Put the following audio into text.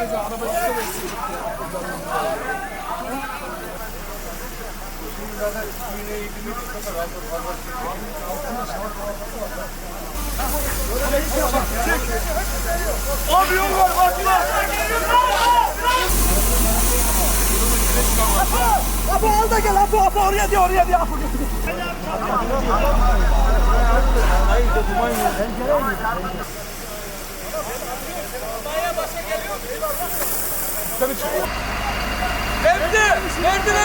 Abi yol var bakma. Apo al da gel Apo Apo oraya diyor oraya diyor Apo. Mevdi, merdiveni şuraya at şuraya.